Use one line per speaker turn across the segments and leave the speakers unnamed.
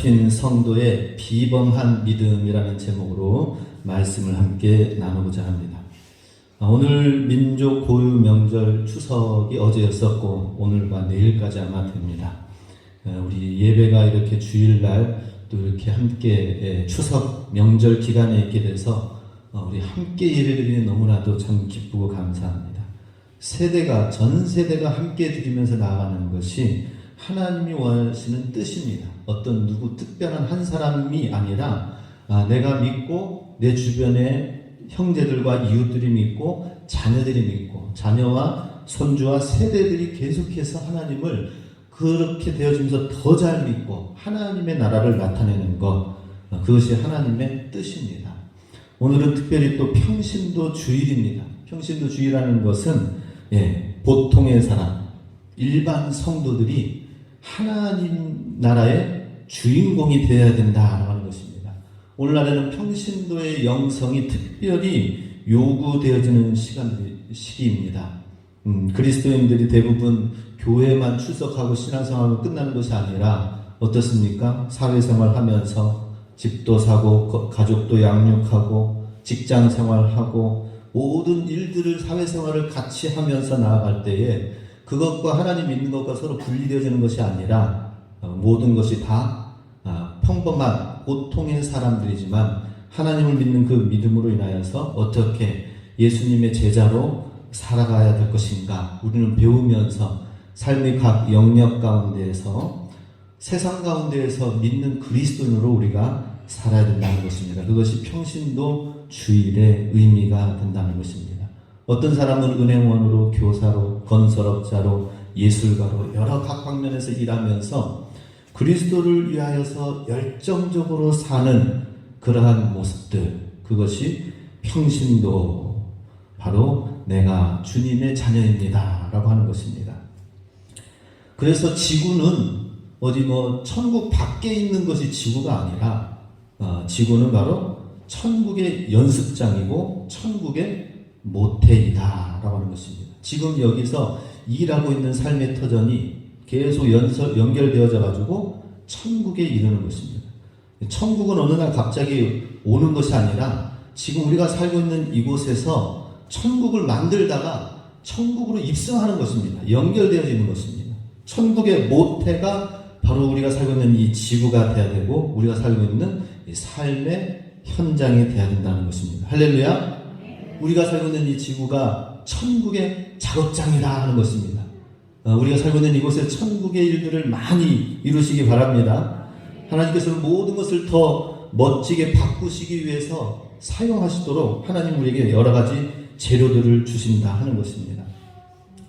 잡힌 성도의 비범한 믿음이라는 제목으로 말씀을 함께 나누고자 합니다. 아, 오늘 민족 고유 명절 추석이 어제였었고 오늘과 내일까지 아마 됩니다. 어, 우리 예배가 이렇게 주일날 또 이렇게 함께 예, 추석 명절 기간에 있게 돼서 어, 우리 함께 예배드리는 너무나도 참 기쁘고 감사합니다. 세대가 전 세대가 함께 드리면서 나아가는 것이 하나님이 원하시는 뜻입니다. 어떤 누구 특별한 한 사람이 아니라 아, 내가 믿고 내 주변에 형제들과 이웃들이 믿고 자녀들이 믿고 자녀와 손주와 세대들이 계속해서 하나님을 그렇게 되어지면서 더 잘 믿고 하나님의 나라를 나타내는 것 어, 그것이 하나님의 뜻입니다. 오늘은 특별히 또 평신도 주일입니다. 평신도 주일이라는 것은 예, 보통의 사람, 일반 성도들이 하나님 나라의 주인공이 되어야 된다라는 것입니다. 오늘날에는 평신도의 영성이 특별히 요구되어지는 시간 시기입니다. 음, 그리스도인들이 대부분 교회만 출석하고 신앙생활로 끝나는 것이 아니라 어떻습니까? 사회생활 하면서 집도 사고 거- 가족도 양육하고 직장 생활하고 모든 일들을 사회생활을 같이 하면서 나아갈 때에 그것과 하나님 믿는 것과 서로 분리되어지는 것이 아니라 어, 모든 것이 다 아, 평범한 보통의 사람들이지만 하나님을 믿는 그 믿음으로 인하여서 어떻게 예수님의 제자로 살아가야 될 것인가 우리는 배우면서 삶의 각 영역 가운데에서 세상 가운데에서 믿는 그리스도인으로 우리가 살아야 된다는 것입니다. 그것이 평신도 주일의 의미가 된다는 것입니다. 어떤 사람은 은행원으로, 교사로, 건설업자로, 예술가로 여러 각 방면에서 일하면서 그리스도를 위하여서 열정적으로 사는 그러한 모습들, 그것이 평신도, 바로 내가 주님의 자녀입니다. 라고 하는 것입니다. 그래서 지구는 어디 뭐 천국 밖에 있는 것이 지구가 아니라 어, 지구는 바로 천국의 연습장이고 천국의 모텔이다 라고 하는 것입니다. 지금 여기서 일하고 있는 삶의 터전이 계속 연설, 연결되어져 가지고 천국에 이르는 것입니다. 천국은 어느 날 갑자기 오는 것이 아니라 지금 우리가 살고 있는 이곳에서 천국을 만들다가 천국으로 입성하는 것입니다. 연결되어지는 것입니다. 천국의 모태가 바로 우리가 살고 있는 이 지구가 돼야 되고 우리가 살고 있는 이 삶의 현장이 돼야 된다는 것입니다. 할렐루야. 우리가 살고 있는 이 지구가 천국의 작업장이다 하는 것입니다. 어, 우리가 살고 있는 이곳에 천국의 일들을 많이 이루시기 바랍니다. 하나님께서는 모든 것을 더 멋지게 바꾸시기 위해서 사용하시도록 하나님 우리에게 여러 가지 재료들을 주신다 하는 것입니다.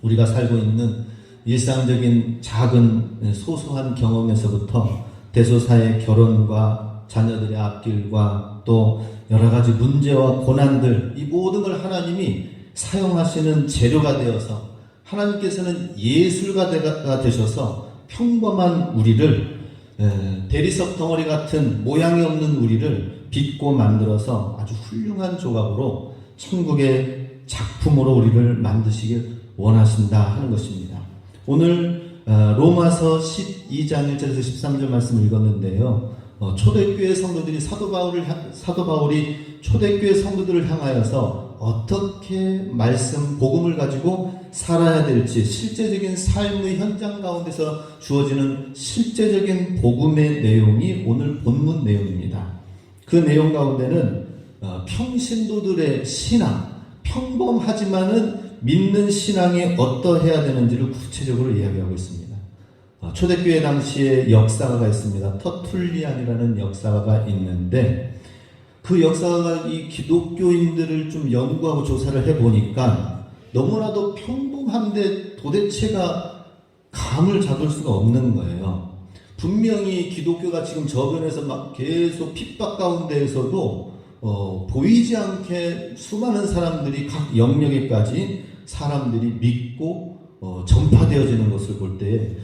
우리가 살고 있는 일상적인 작은 소소한 경험에서부터 대소사의 결혼과 자녀들의 앞길과 또 여러 가지 문제와 고난들 이 모든 걸 하나님이 사용하시는 재료가 되어서 하나님께서는 예술가가 되셔서 평범한 우리를 에, 대리석 덩어리 같은 모양이 없는 우리를 빚고 만들어서 아주 훌륭한 조각으로 천국의 작품으로 우리를 만드시길 원하신다 하는 것입니다. 오늘 어, 로마서 12장 1절에서 13절 말씀을 읽었는데요. 어, 초대교회 성도들이 사도 바울을 향- 사도 바울이 초대교회 성도들을 향하여서 어떻게 말씀 복음을 가지고 살아야 될지 실제적인 삶의 현장 가운데서 주어지는 실제적인 복음의 내용이 오늘 본문 내용입니다. 그 내용 가운데는 어, 평신도들의 신앙, 평범하지만은 믿는 신앙이 어떠해야 되는지를 구체적으로 이야기하고 있습니다. 어, 초대교회 당시에 역사가가 있습니다. 터툴리안이라는 역사가가 있는데 그 역사가 이 기독교인들을 좀 연구하고 조사를 해보니까 너무나도 평범한데 도대체가 감을 잡을 수가 없는 거예요. 분명히 기독교가 지금 저변에서 막 계속 핍박 가운데에서도 어, 보이지 않게 수많은 사람들이 각 영역에까지 사람들이 믿고 어, 전파되어지는 것을 볼 때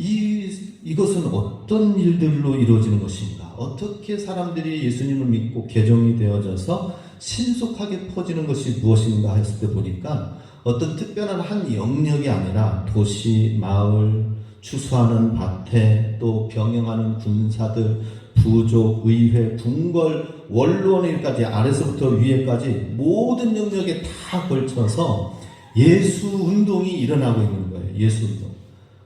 이, 이것은 어떤 일들로 이루어지는 것인가? 어떻게 사람들이 예수님을 믿고 개종이 되어져서 신속하게 퍼지는 것이 무엇인가 했을 때 보니까 어떤 특별한 한 영역이 아니라 도시, 마을, 추수하는 밭에 또 병영하는 군사들, 부족, 의회, 궁궐, 원로원까지 아래서부터 위에까지 모든 영역에 다 걸쳐서 예수 운동이 일어나고 있는 거예요. 예수 운동.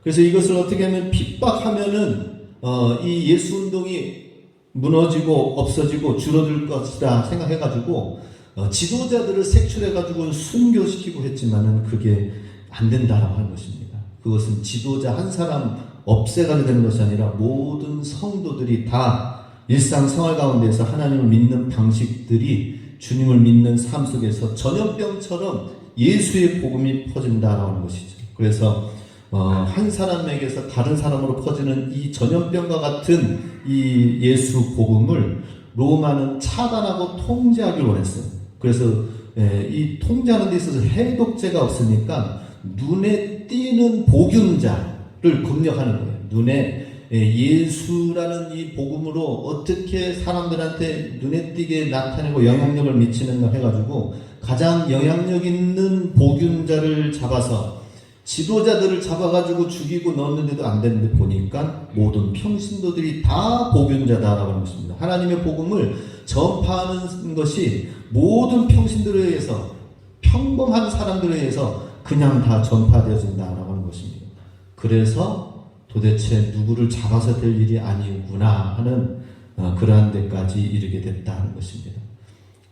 그래서 이것을 어떻게 하면 핍박하면은 어, 이 예수 운동이 무너지고 없어지고 줄어들 것이다 생각해가지고 어, 지도자들을 색출해가지고 순교시키고 했지만은 그게 안 된다라고 하는 것입니다. 그것은 지도자 한 사람 없애가야 되는 것이 아니라 모든 성도들이 다 일상 생활 가운데서 하나님을 믿는 방식들이 주님을 믿는 삶 속에서 전염병처럼 예수의 복음이 퍼진다라고 하는 것이죠. 그래서 어, 한 사람에게서 다른 사람으로 퍼지는 이 전염병과 같은 이 예수 복음을 로마는 차단하고 통제하길 원했어요. 그래서 예, 이 통제하는 데 있어서 해독제가 없으니까 눈에 띄는 복균자를 검역하는 거예요. 눈에 예, 예수라는 이 복음으로 어떻게 사람들한테 눈에 띄게 나타내고 영향력을 미치는가 해가지고 가장 영향력 있는 복균자를 잡아서 지도자들을 잡아가지고 죽이고 넣었는데도 안 되는데 보니까 모든 평신도들이 다 복균자다라고 하는 것입니다. 하나님의 복음을 전파하는 것이 모든 평신들에 의해서 평범한 사람들에 의해서 그냥 다 전파되어진다라고 하는 것입니다. 그래서 도대체 누구를 잡아서 될 일이 아니구나 하는 어, 그러한 데까지 이르게 됐다는 것입니다.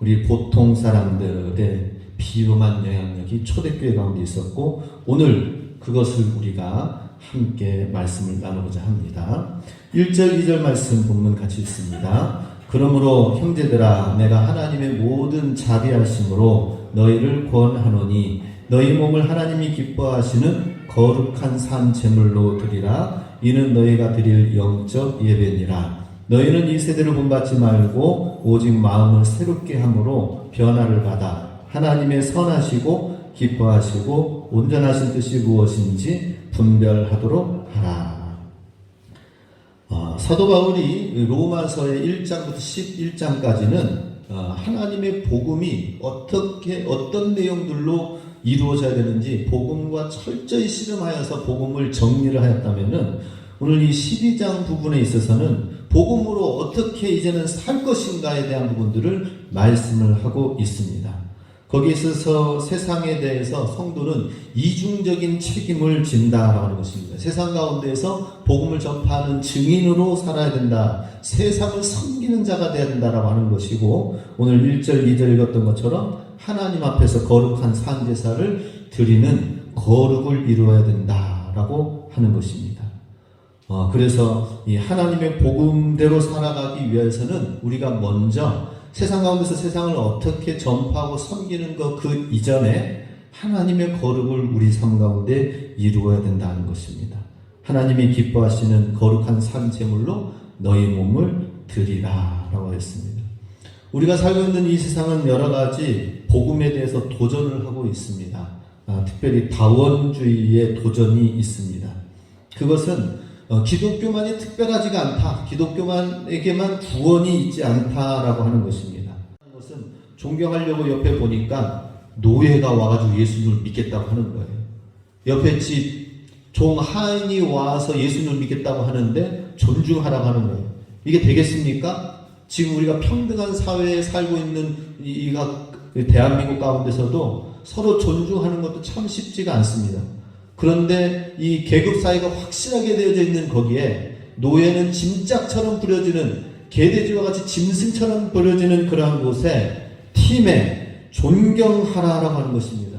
우리 보통 사람들의 비범한 영향력이 초대교회 가운데 있었고 오늘 그것을 우리가 함께 말씀을 나누고자 합니다. 1절, 2절 말씀 본문 같이 있습니다. 그러므로 형제들아 내가 하나님의 모든 자비하심으로 너희를 권하노니 너희 몸을 하나님이 기뻐하시는 거룩한 산 제물로 드리라 이는 너희가 드릴 영적 예배니라 너희는 이 세대를 본받지 말고 오직 마음을 새롭게 함으로 변화를 받아 하나님의 선하시고 기뻐하시고 온전하신 뜻이 무엇인지 분별하도록 하라. 어, 사도 바울이 로마서의 1장부터 11장까지는 어, 하나님의 복음이 어떻게 어떤 내용들로 이루어져야 되는지 복음과 철저히 씨름하여서 복음을 정리를 하였다면은 오늘 이 12장 부분에 있어서는 복음으로 어떻게 이제는 살 것인가에 대한 부분들을 말씀을 하고 있습니다. 거기에 있어서 세상에 대해서 성도는 이중적인 책임을 진다라고 하는 것입니다. 세상 가운데에서 복음을 전파하는 증인으로 살아야 된다. 세상을 섬기는 자가 되어야 된다라고 하는 것이고 오늘 1절, 2절 읽었던 것처럼 하나님 앞에서 거룩한 산제사를 드리는 거룩을 이루어야 된다라고 하는 것입니다. 어, 그래서 이 하나님의 복음대로 살아가기 위해서는 우리가 먼저 세상 가운데서 세상을 어떻게 전파하고 섬기는 것 그 이전에 하나님의 거룩을 우리 삶 가운데 이루어야 된다는 것입니다. 하나님이 기뻐하시는 거룩한 산 제물로 너희 몸을 드리라라고 했습니다. 우리가 살고 있는 이 세상은 여러 가지 복음에 대해서 도전을 하고 있습니다. 아, 특별히 다원주의의 도전이 있습니다. 그것은 어, 기독교만이 특별하지가 않다. 기독교만에게만 구원이 있지 않다라고 하는 것입니다. 그것은 존경하려고 옆에 보니까 노예가 와가지고 예수님을 믿겠다고 하는 거예요. 옆에 집 종 하인이 와서 예수님을 믿겠다고 하는데 존중하라고 하는 거예요. 이게 되겠습니까? 지금 우리가 평등한 사회에 살고 있는 이 대한민국 가운데서도 서로 존중하는 것도 참 쉽지가 않습니다. 그런데 이 계급 사회가 확실하게 되어져 있는 거기에 노예는 짐짝처럼 부려지는 개돼지와 같이 짐승처럼 부려지는 그러한 곳에 팀에 존경하라라고 하는 것입니다.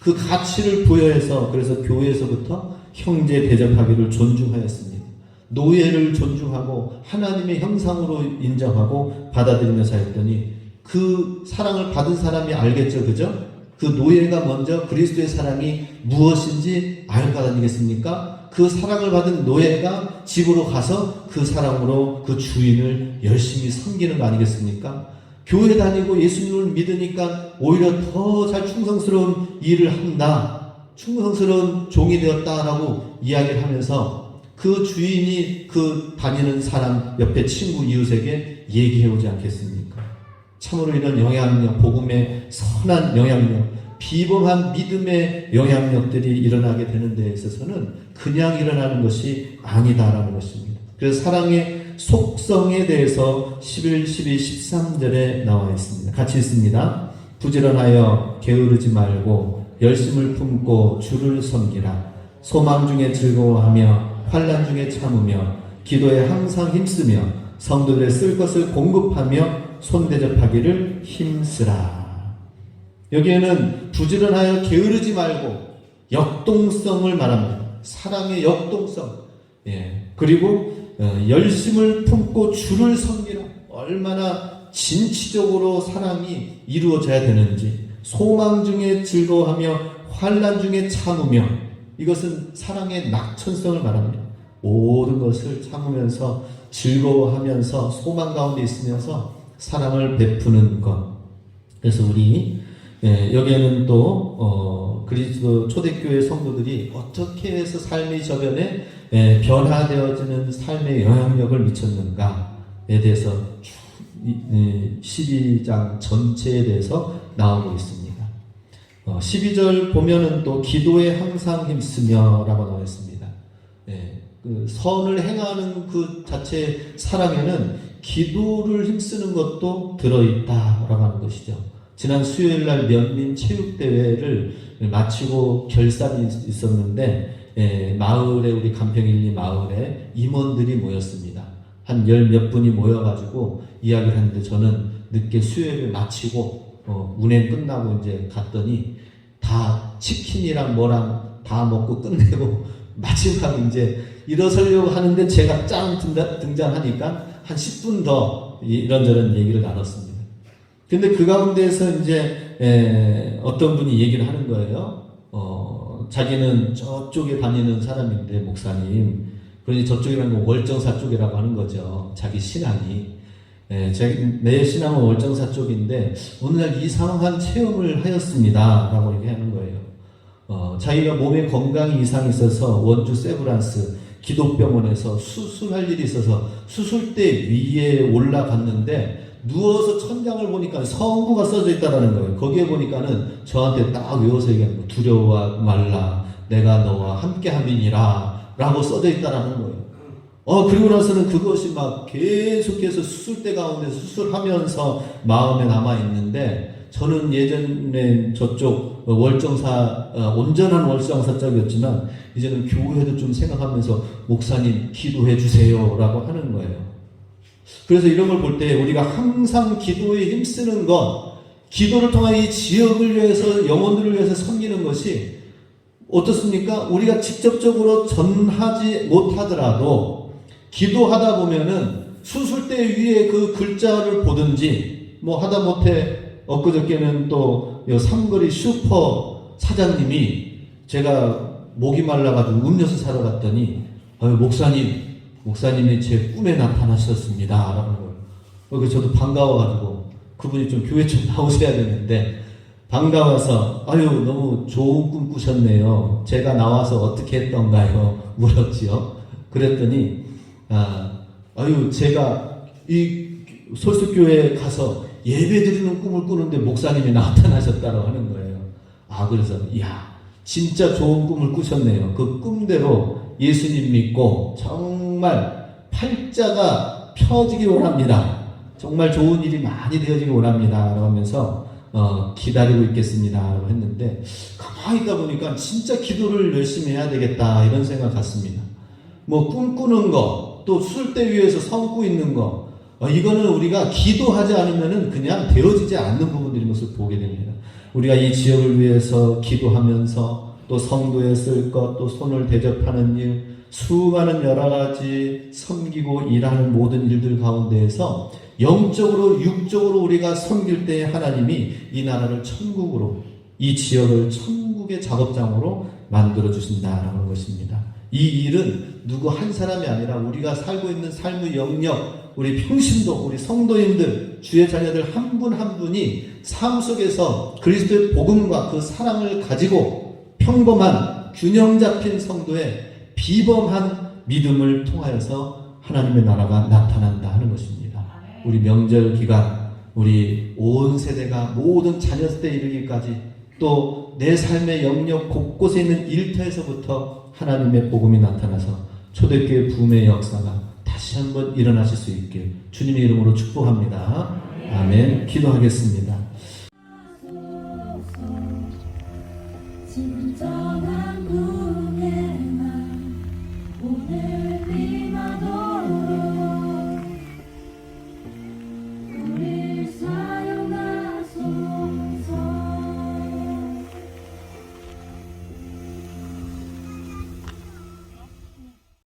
그 가치를 부여해서 그래서 교회에서부터 형제 대접하기를 존중하였습니다. 노예를 존중하고 하나님의 형상으로 인정하고 받아들이면서 했더니 그 사랑을 받은 사람이 알겠죠, 그죠? 그 노예가 먼저 그리스도의 사랑이 무엇인지 알 것 아니겠습니까? 그 사랑을 받은 노예가 집으로 가서 그 사랑으로 그 주인을 열심히 섬기는 거 아니겠습니까? 교회 다니고 예수님을 믿으니까 오히려 더 잘 충성스러운 일을 한다. 충성스러운 종이 되었다라고 이야기를 하면서 그 주인이 그 다니는 사람 옆에 친구 이웃에게 얘기해 오지 않겠습니까? 참으로 이런 영향력, 복음의 선한 영향력, 비범한 믿음의 영향력들이 일어나게 되는 데 있어서는 그냥 일어나는 것이 아니다라는 것입니다. 그래서 사랑의 속성에 대해서 11, 12, 13절에 나와 있습니다. 같이 있습니다. 부지런하여 게으르지 말고 열심을 품고 주를 섬기라. 소망 중에 즐거워하며 환란 중에 참으며 기도에 항상 힘쓰며 성도들의 쓸 것을 공급하며 손대접하기를 힘쓰라. 여기에는 부지런하여 게으르지 말고 역동성을 말합니다. 사랑의 역동성. 예. 그리고 어, 열심을 품고 주를 섬기라. 얼마나 진취적으로 사랑이 이루어져야 되는지 소망 중에 즐거워하며 환란 중에 참으며 이것은 사랑의 낙천성을 말합니다. 모든 것을 참으면서 즐거워하면서 소망 가운데 있으면서 사랑을 베푸는 것. 그래서 우리 예, 여기에는 또 어, 그리스도 초대교회 성도들이 어떻게 해서 삶의 저변에 예, 변화되어지는 삶의 영향력을 미쳤는가에 대해서 쭉 이- 이 12장 전체에 대해서 나오고 있습니다. 어, 12절 보면은 또 기도에 항상 힘쓰며라고 나와 있습니다. 예, 그 선을 행하는 그 자체 사랑에는 기도를 힘쓰는 것도 들어있다라고 하는 것이죠. 지난 수요일 날 면민 체육대회를 마치고 결산이 있- 있었는데, 예, 마을에, 우리 간평일리 마을에 임원들이 모였습니다. 한 열 몇 분이 모여가지고 이야기를 하는데 저는 늦게 수요일을 마치고, 어, 운행 끝나고 이제 갔더니 다 치킨이랑 뭐랑 다 먹고 끝내고 마지막 이제 일어서려고 하는데 제가 짱 등장- 등장하니까 한 10분 더 이런저런 얘기를 나눴습니다. 근데 그 가운데에서 이제 에, 어떤 분이 얘기를 하는 거예요. 어, 자기는 저쪽에 다니는 사람인데 목사님. 그러니 저쪽이라는 건 월정사 쪽이라고 하는 거죠. 자기 신앙이. 에, 제, 내 신앙은 월정사 쪽인데 오늘날 이상한 체험을 하였습니다 라고 얘기하는 거예요. 어, 자기가 몸에 건강이 이상이 있어서 원주 세브란스 기독병원에서 수술할 일이 있어서 수술대 위에 올라갔는데 누워서 천장을 보니까 성구가 써져 있다라는 거예요. 거기에 보니까는 저한테 딱 외워서 얘기하는 거예요. 두려워 말라. 내가 너와 함께 함이니라. 라고 써져 있다라는 거예요. 어, 그리고 나서는 그것이 막 계속해서 수술대 가운데 수술하면서 마음에 남아 있는데 저는 예전에 저쪽 월정사, 어, 온전한 월정사 쪽이었지만 이제는 교회도 좀 생각하면서 목사님 기도해 주세요 라고 하는 거예요. 그래서 이런 걸 볼 때 우리가 항상 기도에 힘쓰는 것, 기도를 통한 이 지역을 위해서, 영혼들을 위해서 섬기는 것이 어떻습니까? 우리가 직접적으로 전하지 못하더라도 기도하다 보면은 수술대 위에 그 글자를 보든지 뭐 하다 못해 엊그저께는 또 삼거리 슈퍼 사장님이 제가 목이 말라가지고 음료수 사러 갔더니 아유, 목사님 목사님이 제 꿈에 나타나셨습니다. 라는. 그래서 저도 반가워가지고 그분이 좀 교회 좀 나오셔야 되는데 반가워서 아유 너무 좋은 꿈 꾸셨네요. 제가 나와서 어떻게 했던가요? 물었지요. 그랬더니 아, 아유 제가 이 솔수교회에 가서 예배 드리는 꿈을 꾸는데 목사님이 나타나셨다고 하는 거예요. 아 그래서 야 진짜 좋은 꿈을 꾸셨네요. 그 꿈대로 예수님 믿고 정말 팔자가 펴지기 원합니다. 정말 좋은 일이 많이 되어지기 원합니다. 라고 하면서 어, 기다리고 있겠습니다. 라고 했는데 가만히 있다 보니까 진짜 기도를 열심히 해야 되겠다 이런 생각 같습니다. 뭐 꿈꾸는 거, 또 술대 위에서 섬고 있는 거, 어, 이거는 우리가 기도하지 않으면은 그냥 되어지지 않는 부분들인 것을 보게 됩니다. 우리가 이 지역을 위해서 기도하면서 또 성도에 쓸 것, 또 손을 대접하는 일, 수많은 여러 가지 섬기고 일하는 모든 일들 가운데에서 영적으로, 육적으로 우리가 섬길 때 하나님이 이 나라를 천국으로, 이 지역을 천국의 작업장으로 만들어 주신다라는 것입니다. 이 일은 누구 한 사람이 아니라 우리가 살고 있는 삶의 영역, 우리 평신도, 우리 성도님들, 주의 자녀들 한분한 분이 삶 속에서 그리스도의 복음과 그 사랑을 가지고 평범한 균형 잡힌 성도의 비범한 믿음을 통하여서 하나님의 나라가 나타난다 하는 것입니다. 우리 명절 기간, 우리 온 세대가 모든 자녀 때 이르기까지 또 내 삶의 영역 곳곳에 있는 일터에서부터 하나님의 복음이 나타나서 초대교회 붐의 역사가 다시 한번 일어나실 수 있길 주님의 이름으로 축복합니다. 아멘. 기도하겠습니다.